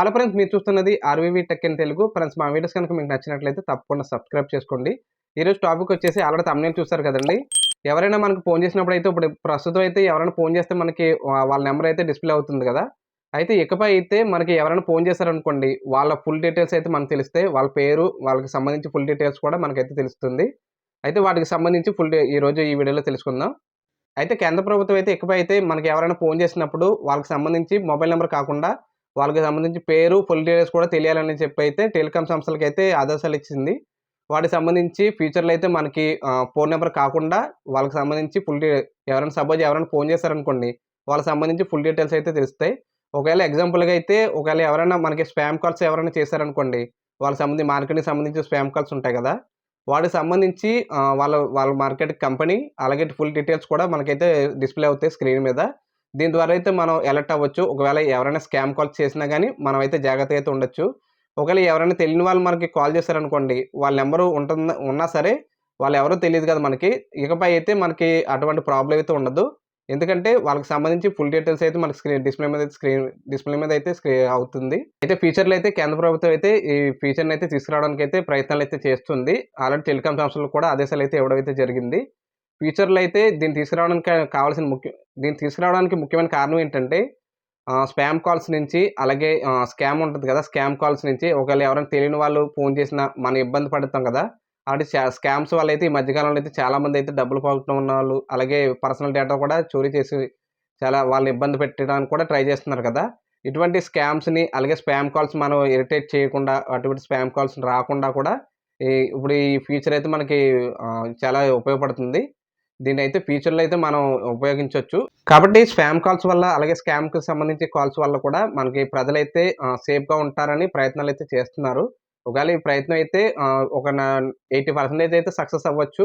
Hello friends మీరు చూస్తున్నది RVV tech in Telugu. Friends మా వీడియోస్ కనుక మీకు నచ్చినట్లయితే తప్పకుండా సబ్స్క్రైబ్ చేసుకోండి. ఈరోజు టాపిక్ వచ్చేసి ఆల్రెడీ తమిళ చూస్తారు కదండి. ఎవరైనా మనకు ఫోన్ చేసినప్పుడు అయితే ఇప్పుడు ప్రస్తుతం అయితే ఎవరైనా ఫోన్ చేస్తే మనకి వాళ్ళ నెంబర్ అయితే డిస్ప్లే అవుతుంది కదా. అయితే ఇకపై అయితే మనకి ఎవరైనా ఫోన్ చేశారనుకోండి వాళ్ళ ఫుల్ డీటెయిల్స్ అయితే మనకు తెలిస్తే వాళ్ళ పేరు వాళ్ళకి సంబంధించి ఫుల్ డీటెయిల్స్ కూడా మనకైతే తెలుస్తుంది. అయితే వాటికి సంబంధించి ఫుల్ ఈ రోజు ఈ వీడియోలో తెలుసుకుందాం. అయితే కేంద్ర ప్రభుత్వం అయితే ఇకపై అయితే మనకి ఎవరైనా ఫోన్ చేసినప్పుడు వాళ్ళకి సంబంధించి మొబైల్ నెంబర్ కాకుండా వాళ్ళకి సంబంధించి పేరు ఫుల్ డీటెయిల్స్ కూడా తెలియాలని చెప్పి అయితే టెలికాం సంస్థలకి అయితే ఆదేశాలు ఇచ్చింది. వాటికి సంబంధించి ఫ్యూచర్లో అయితే మనకి ఫోన్ నెంబర్ కాకుండా వాళ్ళకి సంబంధించి ఫుల్ ఎవరైనా సపోజ్ ఎవరైనా ఫోన్ చేశారనుకోండి వాళ్ళకి సంబంధించి ఫుల్ డీటెయిల్స్ అయితే తెలుస్తాయి. ఒకవేళ ఎగ్జాంపుల్గా అయితే ఒకవేళ ఎవరైనా మనకి స్పామ్ కాల్స్ ఎవరైనా చేశారనుకోండి వాళ్ళకి సంబంధించి మార్కెట్కి సంబంధించి స్పామ్ కాల్స్ ఉంటాయి కదా వాటికి సంబంధించి వాళ్ళ వాళ్ళ మార్కెట్ కంపెనీ అలాగే ఫుల్ డీటెయిల్స్ కూడా మనకైతే డిస్ప్లే అవుతాయి స్క్రీన్ మీద. దీని ద్వారా అయితే మనం అలర్ట్ అవ్వచ్చు. ఒకవేళ ఎవరైనా స్కామ్ కాల్ చేసినా కానీ మనం అయితే జాగ్రత్తగా అయితే ఉండొచ్చు. ఒకవేళ ఎవరైనా తెలియని వాళ్ళు మనకి కాల్ చేశారనుకోండి వాళ్ళ నెంబరు ఉంటుంది ఉన్నా సరే వాళ్ళు ఎవరో తెలియదు కదా మనకి. ఇకపై అయితే మనకి అటువంటి ప్రాబ్లం అయితే ఉండదు. ఎందుకంటే వాళ్ళకి సంబంధించి ఫుల్ డీటెయిల్స్ అయితే మనకి స్క్రీన్ డిస్ప్లే మీద స్క్రీన్ డిస్ప్లే మీద అయితే స్క్రీన్ అవుతుంది. అయితే ఫీచర్లు అయితే కేంద్ర ప్రభుత్వం అయితే ఈ ఫీచర్ని అయితే తీసుకురావడానికి అయితే ప్రయత్నాలు అయితే చేస్తుంది. ఆల్రెడీ టెలికాం సంస్థలు కూడా ఆదేశాలు అయితే ఇవ్వడం అయితే జరిగింది. ఫీచర్లు అయితే దీన్ని తీసుకురావడానికి కావాల్సిన ముఖ్య దీన్ని తీసుకురావడానికి ముఖ్యమైన కారణం ఏంటంటే స్పామ్ కాల్స్ నుంచి అలాగే స్కామ్ ఉంటుంది కదా స్కామ్ కాల్స్ నుంచి ఒకవేళ ఎవరైనా తెలియని వాళ్ళు ఫోన్ చేసినా మనం ఇబ్బంది పడుతాం కదా అలాంటి స్కామ్స్ వల్ల అయితే ఈ మధ్యకాలంలో అయితే చాలా మంది అయితే డబ్బులు పోగొట్టడం ఉన్న వాళ్ళు అలాగే పర్సనల్ డేటా కూడా చోరీ చేసి చాలా వాళ్ళని ఇబ్బంది పెట్టడానికి కూడా ట్రై చేస్తున్నారు కదా. ఇటువంటి స్కామ్స్ని అలాగే స్పామ్ కాల్స్ మనం ఇరిటేట్ చేయకుండా అటువంటి స్పామ్ కాల్స్ రాకుండా కూడా ఈ ఇప్పుడు ఈ ఫీచర్ అయితే మనకి చాలా ఉపయోగపడుతుంది. దీన్ని అయితే ఫ్యూచర్లో అయితే మనం ఉపయోగించవచ్చు కాబట్టి స్పామ్ కాల్స్ వల్ల అలాగే స్కామ్కి సంబంధించి కాల్స్ వల్ల కూడా మనకి ప్రజలైతే సేఫ్గా ఉంటారని ప్రయత్నాలు అయితే చేస్తున్నారు. ఒకవేళ ఈ ప్రయత్నం అయితే ఒక ఎయిటీ పర్సెంటేజ్ అయితే సక్సెస్ అవ్వచ్చు.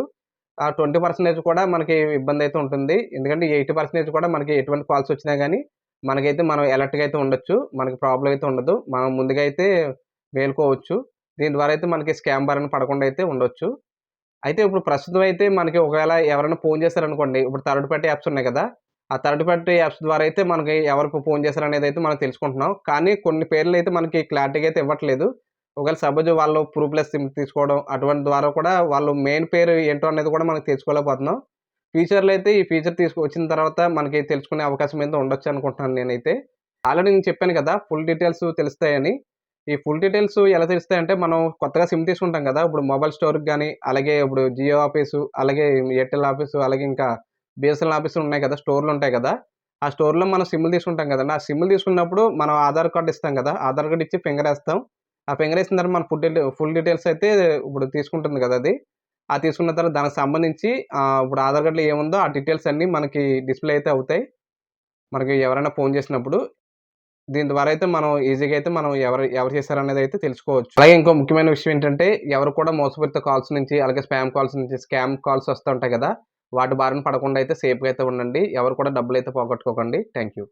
ఆ ట్వంటీ పర్సెంటేజ్ కూడా మనకి ఇబ్బంది అయితే ఉంటుంది. ఎందుకంటే ఎయిటీ పర్సెంటేజ్ కూడా మనకి ఎటువంటి కాల్స్ వచ్చినా కానీ మనకైతే మనం ఎలర్ట్గా అయితే ఉండొచ్చు. మనకి ప్రాబ్లం అయితే ఉండదు. మనం ముందుగా అయితే మేల్కోవచ్చు దీని ద్వారా అయితే మనకి స్కామ్ బారిన పడకుండా అయితే ఉండొచ్చు. అయితే ఇప్పుడు ప్రస్తుతం అయితే మనకి ఒకవేళ ఎవరైనా ఫోన్ చేశారనుకోండి ఇప్పుడు థర్డ్ పార్టీ యాప్స్ ఉన్నాయి కదా ఆ థర్డ్ పార్టీ యాప్స్ ద్వారా అయితే మనకి ఎవరికి ఫోన్ చేశారనేది అయితే మనం తెలుసుకుంటున్నాం. కానీ కొన్ని పేర్లు అయితే మనకి క్లారిటీగా అయితే ఇవ్వట్లేదు. ఒకవేళ సపోజ్ వాళ్ళు ప్రూఫ్లెస్ సిమ్ తీసుకోవడం అటువంటి ద్వారా కూడా వాళ్ళు మెయిన్ పేరు ఏంటో అనేది కూడా మనకి తెలుసుకోలేకపోతున్నాం. ఫ్యూచర్లో అయితే ఈ ఫీచర్ తీసుకు వచ్చిన తర్వాత మనకి తెలుసుకునే అవకాశం అయితే ఉండొచ్చు అనుకుంటున్నాను నేనైతే. ఆల్రెడీ నేను చెప్పాను కదా ఫుల్ డీటెయిల్స్ తెలుస్తాయని. ఈ ఫుల్ డీటెయిల్స్ ఎలా తెలుస్తాయంటే మనం కొత్తగా సిమ్ తీసుకుంటాం కదా ఇప్పుడు మొబైల్ స్టోర్కి కానీ అలాగే ఇప్పుడు జియో ఆఫీసు అలాగే ఎయిర్టెల్ ఆఫీసు అలాగే ఇంకా బిఎస్ఎన్ఎల్ ఆఫీసులు ఉన్నాయి కదా స్టోర్లు ఉంటాయి కదా ఆ స్టోర్లో మనం సిమ్లు తీసుకుంటాం కదండి. ఆ సిమ్లు తీసుకున్నప్పుడు మనం ఆధార్ కార్డు ఇస్తాం కదా ఆధార్ కార్డు ఇచ్చి ఫింగర్ వేస్తాం. ఆ ఫింగర్ వేసిన తర్వాత మన ఫుల్ డీటెయిల్ ఫుల్ డీటెయిల్స్ అయితే ఇప్పుడు తీసుకుంటుంది కదా అది. ఆ తీసుకున్న తర్వాత దానికి సంబంధించి ఇప్పుడు ఆధార్ కార్డులో ఏముందో ఆ డీటెయిల్స్ అన్నీ మనకి డిస్ప్లే అయితే అవుతాయి. మనకి ఎవరైనా ఫోన్ చేసినప్పుడు దీని ద్వారా అయితే మనం ఈజీగా అయితే మనం ఎవరు ఎవరు చేశారనేది అయితే తెలుసుకోవచ్చు. అలాగే ఇంకో ముఖ్యమైన విషయం ఏంటంటే ఎవరు కూడా మోసపూరిత కాల్స్ నుంచి అలాగే స్పామ్ కాల్స్ నుంచి స్కామ్ కాల్స్ వస్తుంటాయి కదా వాటి బారిన పడకుండా అయితే సేఫ్గా అయితే ఉండండి. ఎవరు కూడా డబ్బులు అయితే పోగొట్టుకోకండి. Thank you